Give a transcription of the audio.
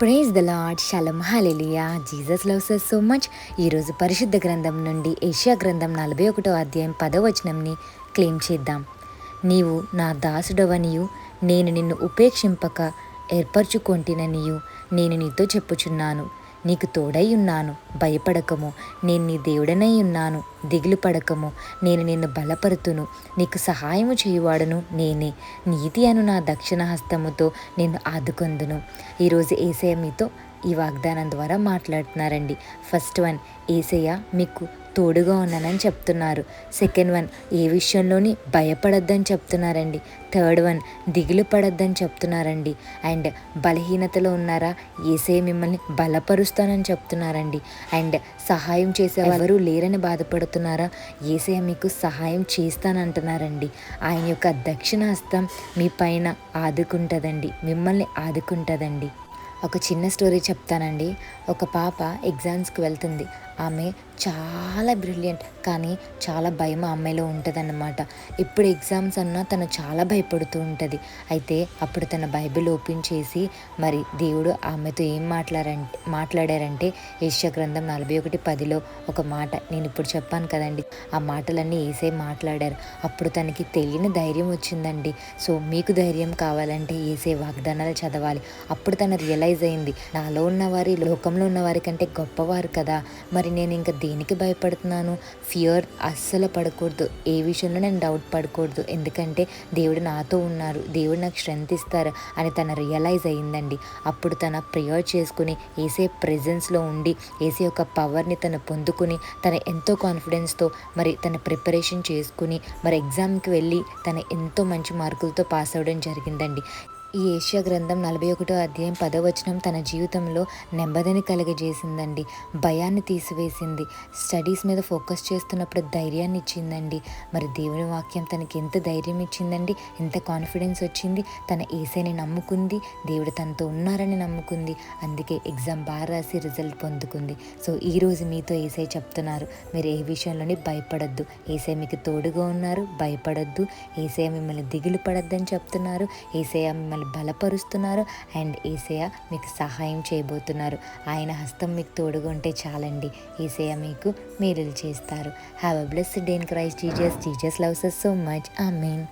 Praise the Lord shalom hallelujah Jesus loves us so much ఈరోజు పరిశుద్ధ గ్రంథం నుండి ఏషియా గ్రంథం నలభై ఒకటో అధ్యాయం పదవచనంని క్లెయిమ్ చేద్దాం. నీవు నా దాసుడవనియు నేను నిన్ను ఉపేక్షింపక ఏర్పరచుకొంటిననియు నేను నీతో చెప్పుచున్నాను. నీకు తోడై ఉన్నాను. భయపడకము. నేను నీ దేవుడనై ఉన్నాను. దిగులు పడకము. నేను నిన్ను బలపరుతును. నీకు సహాయము చేయువాడును నేనే. నీతి అను నా దక్షిణ హస్తముతో నేను ఆదుకొందును. ఈరోజు ఏసయ్య మీతో ఈ వాగ్దానం ద్వారా మాట్లాడుతున్నారండి. ఫస్ట్ వన్ ఏసయ్య మీకు తోడుగా ఉన్నానని చెప్తున్నారు. సెకండ్ వన్ ఏ విషయంలోని భయపడొద్దని చెప్తున్నారండి. థర్డ్ వన్ దిగులు పడొద్దని చెప్తున్నారండి. అండ్ బలహీనతలో ఉన్నారా? ఏసే మిమ్మల్ని బలపరుస్తానని చెప్తున్నారండి. అండ్ సహాయం చేసేవారు లేరని బాధపడుతున్నారా. ఏసే మీకు సహాయం చేస్తానంటున్నారండి. ఆయన యొక్క దక్షిణాస్తం మీ పైన ఆదుకుంటుందండి. మిమ్మల్ని ఆదుకుంటుందండి. ఒక చిన్న స్టోరీ చెప్తానండి. ఒక పాప ఎగ్జామ్స్కి వెళ్తుంది. ఆమె చాలా బ్రిలియంట్ కానీ చాలా భయం అమ్మాయిలో ఉంటుందన్నమాట. ఇప్పుడు ఎగ్జామ్స్ అన్నా తను చాలా భయపడుతూ ఉంటుంది. అయితే అప్పుడు తన బైబిల్ ఓపెన్ చేసి మరి దేవుడు ఆమెతో ఏం మాట్లాడంటే మాట్లాడారంటే యేష గ్రంథం నలభై ఒకటి పదిలో ఒక మాట నేను ఇప్పుడు చెప్పాను కదండి. ఆ మాటలన్నీ ఏసే మాట్లాడారు. అప్పుడు తనకి తెలియని ధైర్యం వచ్చిందండి. సో మీకు ధైర్యం కావాలంటే ఏసే వాగ్దానాలు చదవాలి. అప్పుడు తను రియలైజ్ అయింది. నాలో ఉన్నవారి లోకంలో ఉన్నవారి కంటే గొప్పవారు కదా. మరి నేను ఇంకా దేనికి భయపడుతున్నాను? ఫియర్ అస్సలు పడకూడదు. ఏ విషయంలో నేను డౌట్ పడకూడదు. ఎందుకంటే దేవుడు నాతో ఉన్నారు. దేవుడు నాకు స్ట్రెంత్ ఇస్తారు అని తన రియలైజ్ అయ్యిందండి. అప్పుడు తన ప్రేయర్ చేసుకుని ఏసే ప్రెజెన్స్లో ఉండి ఏసే యొక్క పవర్ని తను పొందుకుని తన ఎంతో కాన్ఫిడెన్స్తో మరి తన ప్రిపరేషన్ చేసుకుని మరి ఎగ్జామ్కి వెళ్ళి తన ఎంతో మంచి మార్కులతో పాస్ అవ్వడం జరిగిందండి. ఈ ఏషియా గ్రంథం నలభై ఒకటో అధ్యాయం పదవచనం తన జీవితంలో నెమ్మదిని కలుగజేసిందండి. భయాన్ని తీసివేసింది. స్టడీస్ మీద ఫోకస్ చేస్తున్నప్పుడు ధైర్యాన్ని ఇచ్చిందండి. మరి దేవుని వాక్యం తనకి ఎంత ధైర్యం ఇచ్చిందండి? ఎంత కాన్ఫిడెన్స్ వచ్చింది? తన ఏసైని నమ్ముకుంది. దేవుడు తనతో ఉన్నారని నమ్ముకుంది. అందుకే ఎగ్జామ్ బాగా రాసి రిజల్ట్ పొందుకుంది. సో ఈరోజు మీతో ఏసై చెప్తున్నారు. మీరు ఏ విషయంలోని భయపడద్దు. ఏసై మీకు తోడుగా ఉన్నారు. భయపడద్దు. ఏసై మిమ్మల్ని దిగులు పడద్దని చెప్తున్నారు. ఏసై మిమ్మల్ని బలపరుస్తున్నారు. అండ్ ఏసయ మీకు సహాయం చేయబోతున్నారు. ఆయన హస్తం మీకు తోడుగా ఉంటే చాలండి. ఏసయ మీకు మేలులు చేస్తారు. Have a blessed day in Christ Jesus Jesus loves so much I mean